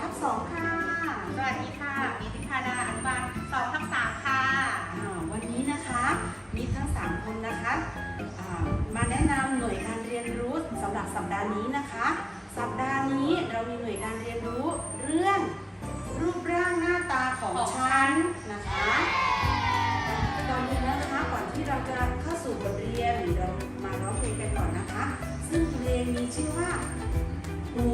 ทับงค่ะ สวัสดีค่ะ มีทิธานาอันุบาล2ทับมค่ะอ่าวันนี้นะคะมีทั้งสามคนนะคะอ่มาแนะนำหน่วยการเรียนรู้สำหรับสัปดาห์นี้นะคะ สัปดาห์นี้เรามีหน่วยการเรียนรู้เรื่องรูปร่างหน้าตาของฉันนะคะตอนนี้นะคะก่อนที่เราจะเข้าสู่บทเรียนเรามาร้องเพลงกันก่อนนะคะ ซึ่งเพลงมีชื่อว่าหมู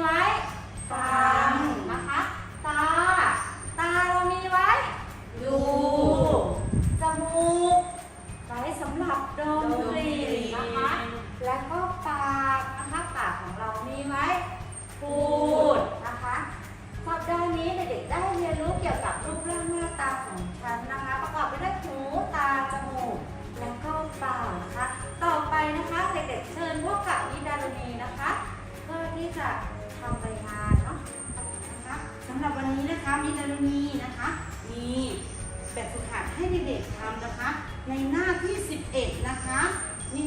ไว้ มิดารุณีนะคะ มีแบบฝึกหัดให้เด็กๆทำนะคะ ในหน้าที่ 11 นะคะนี่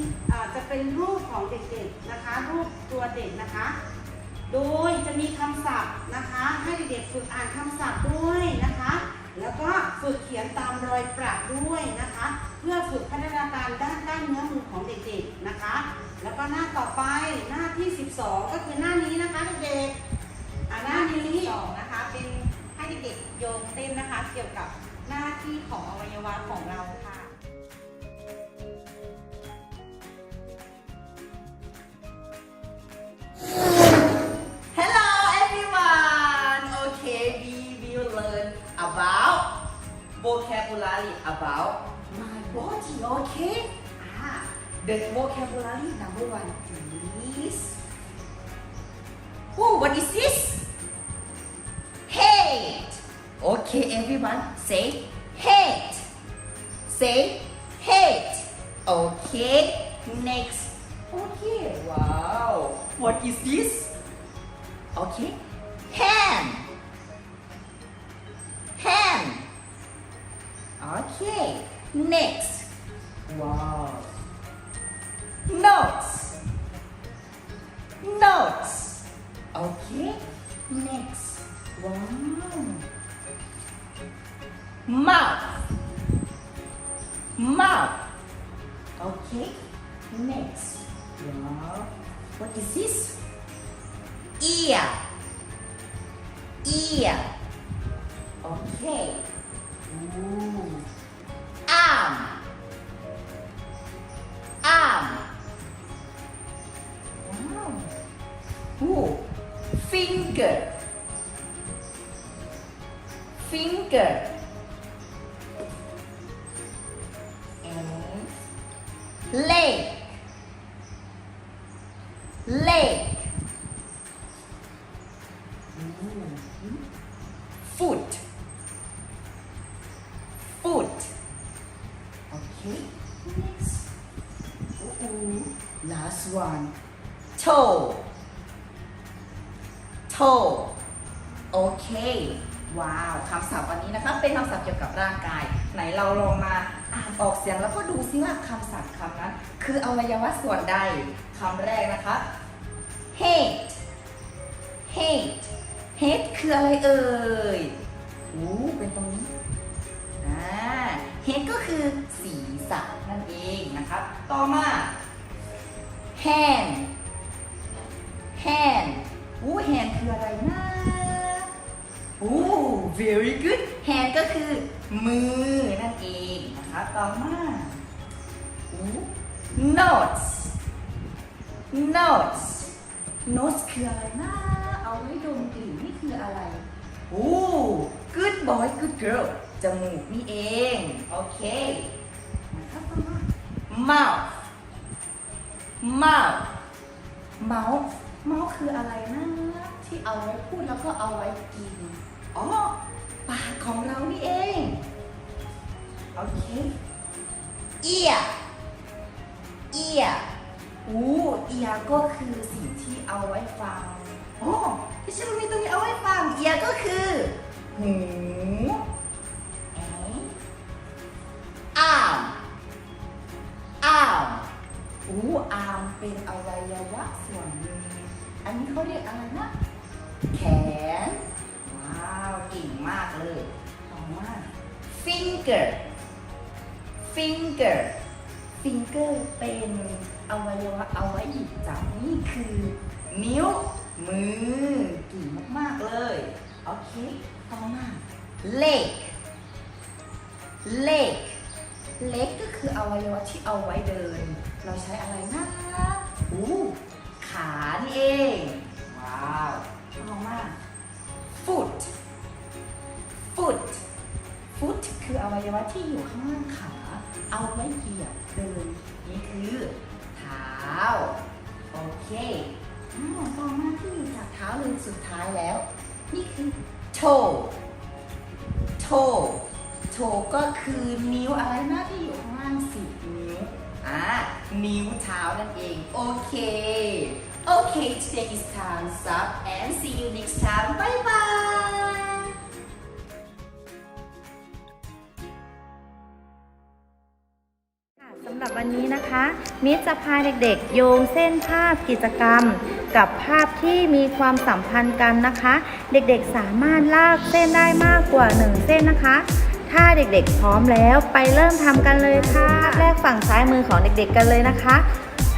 จะเป็นรูปของเด็กๆนะคะ รูปตัวเด็กนะคะ โดยจะมีคำศัพท์นะคะ ให้เด็กๆฝึกอ่านคำศัพท์ด้วยนะคะ แล้วก็ฝึกเขียนตามรอยประด้วยนะคะ เพื่อฝึกพัฒนาการด้านด้านเนื้อมือของเด็กๆนะคะ แล้วก็หน้าต่อไปหน้าที่ 12 ก็คือหน้านี้นะคะเด็กๆหน้านี้สองนะคะเป็น เด็กๆโยงเต้นนะคะ เกี่ยวกับหน้าที่ของอวัยวะของเราค่ะ Hello everyone Okay we will learn about vocabulary about my body okay ah the vocabulary number one is Oh, what is this? Okay, everyone, say hate. Say hate. Okay, next. Okay, wow. What is this? Okay, hand. Hand. Okay, next. Wow. Ear. Ear. Okay. Uh. Ooh. Arm. Arm. Wow. Ooh. Finger. Finger. Last one. Toe. toe โอเค ว้าว คำศัพท์วันนี้นะคะ เป็นคำศัพท์เกี่ยวกับร่างกาย ไหนเราลองมาอ่านออกเสียงแล้วก็ดูซิว่าคำศัพท์คำนั้น คืออวัยวะส่วนใด คำแรกนะคะ hate hate hate คืออะไรเอ่ยอู้เป็นตรงนี้อ่า hate ก็คือศีรษะนั่นเองนะครับ ต่อมา hand hand อู้ hand คืออะไรนะอู้ very good hand ก็คือมือนั่นเองนะครับต่อมาอู้ notes notes notes คืออะไรนะเอาไว้ดมกลิ่นนี่คืออะไรโอ้ good boy good girl จมูกนี่เอง โอเคนะครับต่อมา mouth mouth mouth mouth คืออะไรนะที่เอาไว้พูดแล้วก็เอาไว้กิน อ๋อ ปากของเรานี่เอง โอเค ear ear อู้ ear ก็คือสิ่งที่เอาไว้ฟัง อ๋อที่ฉันมีตรงนี้เอาไว้ฟัง ear ก็คือหู แขน ว้าวเก่งมากเลยต่อมา finger finger finger เป็นอวัยวะเอาไว้หยิบจับนี่คือ นิ้ว มือเก่งมาก ๆ เลย โอเคต่อมา leg leg leg ก็คืออวัยวะที่เอาไว้เดิน เราใช้อะไรนะอู้ขานี่เอง ยวะที่อยู่ข้างล่างขา เอาไว้เหยียบเดินนี่คือเท้า โอเคอ้าวต่อมาที่อยู่จากเท้าเลยสุดท้ายแล้ว นี่คือ toe toe toe ก็คือนิ้วอะไรนะที่อยู่ข้างล่างสิบนิ้วอ่านิ้วเท้านั่นเอง โอเคโอเค today is time's up and see you next time bye bye มิตรจะพาเด็กๆ โยงเส้นภาพกิจกรรม กับภาพที่มีความสัมพันธ์กันนะคะ เด็กๆสามารถลากเส้นได้มากกว่า 1 เส้นนะคะ ถ้าเด็กๆพร้อมแล้วไปเริ่มทำกันเลยค่ะภาแรกฝั่งซ้ายมือของเด็กๆกันเลยนะคะ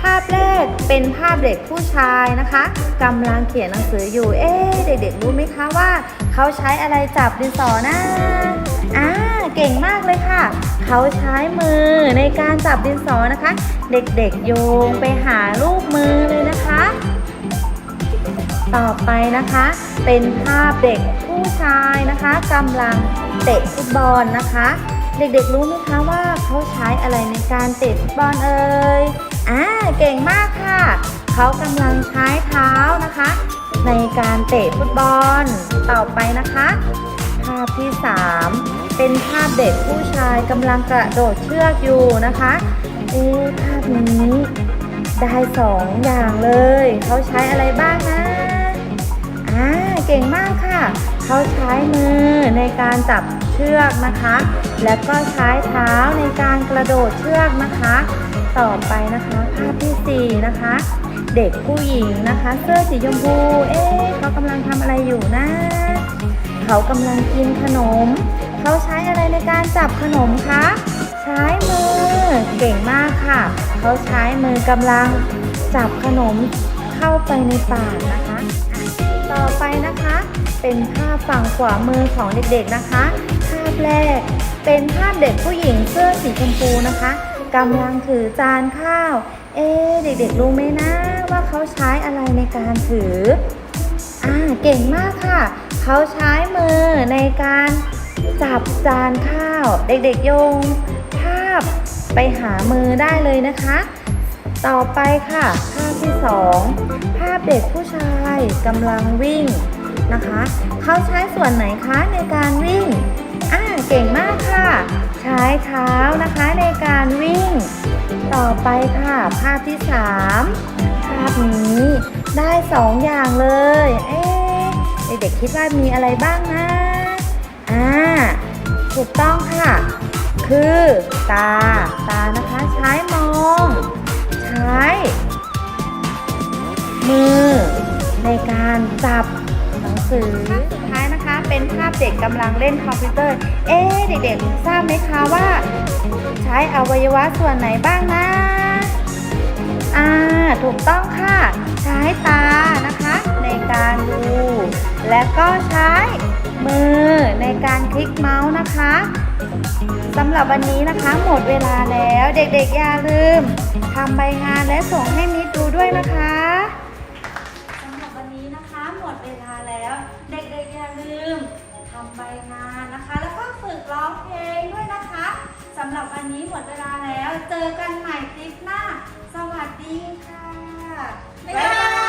ภาพแรกเป็นภาพเด็กผู้ชายนะคะกำลังเขียนหนังสืออยู่ เอ๊ะเด็กๆรู้ไหมคะว่า เขาใช้อะไรจับดินสอนะอ่าเก่งมากเลยค่ะ เขาใช้มือในการจับดินสอนะคะ เด็กๆโยงไปหารูปมือเลยนะคะ ต่อไปนะคะ เป็นภาพเด็กผู้ชายนะคะกำลังเตะฟุตบอลนะคะ เด็กๆรู้ไหมคะว่า เขาใช้อะไรในการเตะฟุตบอลเอ่ยอ่าเก่งมากค่ะ เขากำลังใช้เท้านะคะ ในการเตะฟุตบอลต่อไปนะคะภาพที่ 3 เป็นภาพเด็กผู้ชายกำลังกระโดดเชือกอยู่นะคะเอ๊ภาพนี้ได้สองอย่างเลย เขาใช้อะไรบ้างนะอ่าเก่งมากค่ะ เขาใช้มือในการจับ ชือกนะคะ แล้วก็ใช้เท้าในการกระโดดเชือกนะคะ ต่อไปนะคะภาพที่สี่นะคะ เด็กผู้หญิงนะคะ เสื้อสีชมพูเอ๊ะเขากำลังทำอะไรอยู่นะ เขากำลังกินขนม เขาใช้อะไรในการจับขนมคะใช้มือเก่งมากค่ะ เขาใช้มือกำลังจับขนมเข้าไปในปากนะคะ ต่อไปนะคะ เป็นภาพฝั่งขวามือของเด็กๆนะคะ ภาพแรก เป็นภาพเด็กผู้หญิงเสื้อสีชมพูนะคะกำลังถือจานข้าว เอ๊เด็กๆรู้ไหมนะว่าเขาใช้อะไรในการถือ อ่าเก่งมากค่ะ เขาใช้มือในการจับจานข้าว เด็กๆโยง ภาพไปหามือได้เลยนะคะ ต่อไปค่ะ ภาพที่สองภาพเด็กผู้ชายกำลังวิ่งนะคะ เขาใช้ส่วนไหนคะในการวิ่ง เก่งมากค่ะ ใช้เท้านะคะในการวิ่ง ต่อไปค่ะ ภาพที่สามภาพนี้ได้สองอย่างเลย เอ๊เด็กๆคิดว่ามีอะไรบ้างนะอ่าถูกต้องค่ะ คือตา ตานะคะใช้มอง ใช้มือในการจับหนังสือ เป็นภาพเด็กกำลังเล่นคอมพิวเตอร์ เอ๊เด็กๆทราบไหมคะว่า ใช้อวัยวะส่วนไหนบ้างนะอ่าถูกต้องค่ะ ใช้ตานะคะ ในการดู และก็ใช้มือในการคลิกเมาส์นะคะสำหรับวันนี้นะคะหมดเวลาแล้ว เด็กๆอย่าลืมทำใบงานและส่งให้มิตรดูด้วยนะคะ ไปงานนะคะ แล้วก็ฝึกร้องเพลงด้วยนะคะสำหรับวันนี้หมดเวลาแล้ว เจอกันใหม่คลิปหน้า สวัสดีค่ะบ๊ายบาย